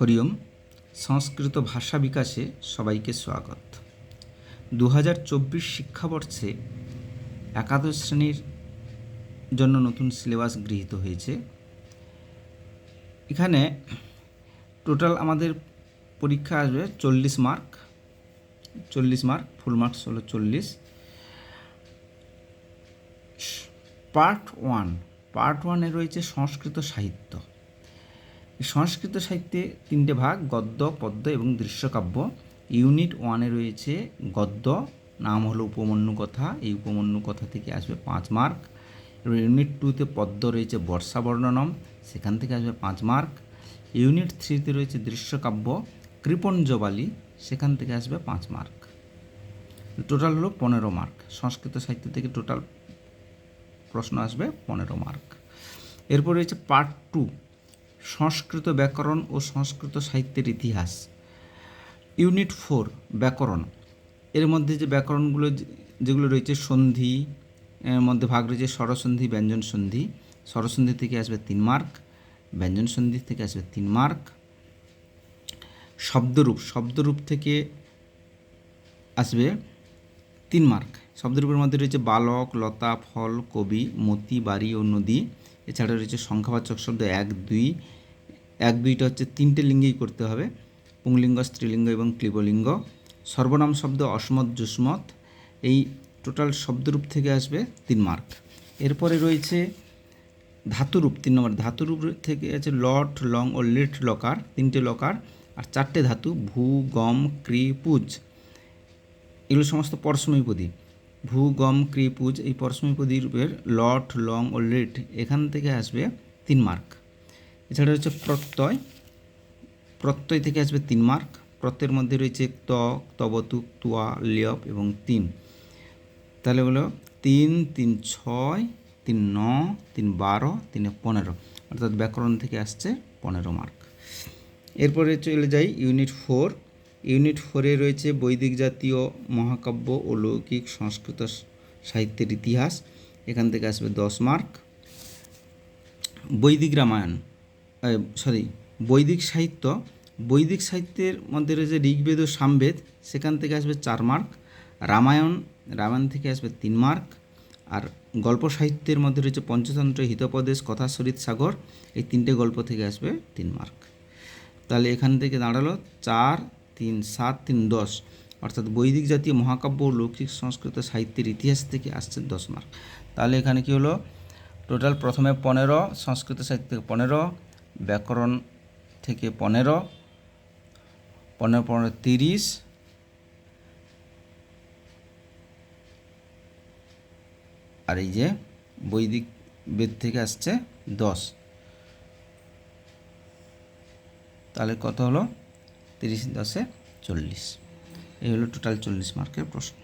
হরিওম, সংস্কৃত ভাষা বিকাশে সবাইকে স্বাগত। দু হাজার চব্বিশ শিক্ষাবর্ষে একাদশ শ্রেণির জন্য নতুন সিলেবাস গৃহীত হয়েছে। এখানে টোটাল আমাদের পরীক্ষা আসবে চল্লিশ মার্ক। চল্লিশ মার্ক, ফুল মার্কস হলো চল্লিশ। পার্ট ওয়ান, পার্ট ওয়ানে রয়েছে সংস্কৃত সাহিত্য। সংস্কৃত সাহিত্যে তিনটে ভাগ, গদ্য, পদ্য এবং দৃশ্যকাব্য। ইউনিট ওয়ানে রয়েছে গদ্য, নাম হলো উপমন্যু কথা এই উপমন্যু কথা থেকে আসবে পাঁচ মার্ক। ইউনিট টুতে পদ্য রয়েছে বর্ষা বর্ণনম, সেখান থেকে আসবে পাঁচ মার্ক। ইউনিট থ্রিতে রয়েছে দৃশ্যকাব্য কৃপঞ্জবালি সেখান থেকে আসবে পাঁচ মার্ক। টোটাল হলো পনেরো মার্ক। সংস্কৃত সাহিত্য থেকে টোটাল প্রশ্ন আসবে পনেরো মার্ক। এরপর রয়েছে পার্ট টু। সংস্কৃত ব্যাকরণ ও সংস্কৃত সাহিত্যের ইতিহাস। ইউনিট ফোর, ব্যাকরণ। এর মধ্যে যে ব্যাকরণগুলো যেগুলো রয়েছে, সন্ধি মধ্যে ভাগ রয়েছে স্বরসন্ধি, ব্যঞ্জন সন্ধি। স্বরসন্ধি থেকে আসবে তিন মার্ক, ব্যঞ্জন সন্ধি থেকে আসবে তিন মার্ক। শব্দরূপ শব্দরূপ থেকে আসবে তিন মার্ক। শব্দরূপের মধ্যে রয়েছে বালক, লতা, ফল, কবি, মতি, বাড়ি ও নদী। এছাড়া রয়েছে সংখ্যাবাচক শব্দ এক, দুই এক, দুইটা হচ্ছে তিনটে লিঙ্গেই করতে হবে। পুংলিঙ্গ, স্ত্রীলিঙ্গ এবং ক্লিবলিঙ্গ। সর্বনাম শব্দ অসমত জুসমত এই টোটাল শব্দরূপ থেকে আসবে তিন মার্ক। এরপরে রয়েছে ধাতুরূপ, তিন নম্বর। ধাতুরূপ থেকে আছে লট, লং ও লিট লকার, তিনটে লকার আর চারটে ধাতু, ভূ, গম, ক্রি, পুজ। এগুলো সমস্ত পরসমীপদী ভূ, গম, ক্রি, পুজ এই পরসমীপদী রূপের লট, লং ও লিট এখান থেকে আসবে তিন মার্ক। এছাড়া রয়েছে প্রত্যয়। প্রত্যয় থেকে আসবে তিন মার্ক। প্রত্যয়ের মধ্যে রয়েছে ত তবতুক তুয়া, লিয়প এবং তিন। তাহলে হলো তিন তিন ছয়, তিন ন, তিন বারো, তিনে পনেরো। অর্থাৎ ব্যাকরণ থেকে আসছে পনেরো মার্ক। এরপরে চলে যাই ইউনিট ফোর। ইউনিট ফোরে রয়েছে বৈদিক জাতীয় মহাকাব্য ও লৌকিক সংস্কৃত সাহিত্যের ইতিহাস। এখান থেকে আসবে দশ মার্ক। বৈদিক রামায়ণ। সরি বৈদিক সাহিত্য, বৈদিক সাহিত্যের মধ্যে রয়েছে ঋগ্বেদ ও সামবেদ, সেখান থেকে আসবে চার মার্ক, রামায়ণ রামায়ণ থেকে আসবে তিন মার্ক, আর গল্প সাহিত্যের মধ্যে রয়েছে পঞ্চতন্ত্র হিতপ্রদেশ কথাসরিত সাগর, এই তিনটে গল্প থেকে আসবে তিন মার্ক। তাহলে এখান থেকে দাঁড়াল চার, তিন, সাত, তিন, দশ, অর্থাৎ বৈদিক জাতীয় মহাকাব্য ও লৌকিক সংস্কৃত সাহিত্যের ইতিহাস থেকে আসছে দশ মার্ক। তাহলে এখানে কি হলো? টোটাল প্রথমে পনেরো, সংস্কৃত সাহিত্য থেকে পনেরো ব্যাকরণ থেকে পনেরো পনেরো পনেরো তিরিশ, আর এই যে বৈদিক বেদ থেকে আসছে দশ। তাহলে কত হলো? তিরিশ দশে চল্লিশ। এই হলো টোটাল চল্লিশ মার্কের প্রশ্ন।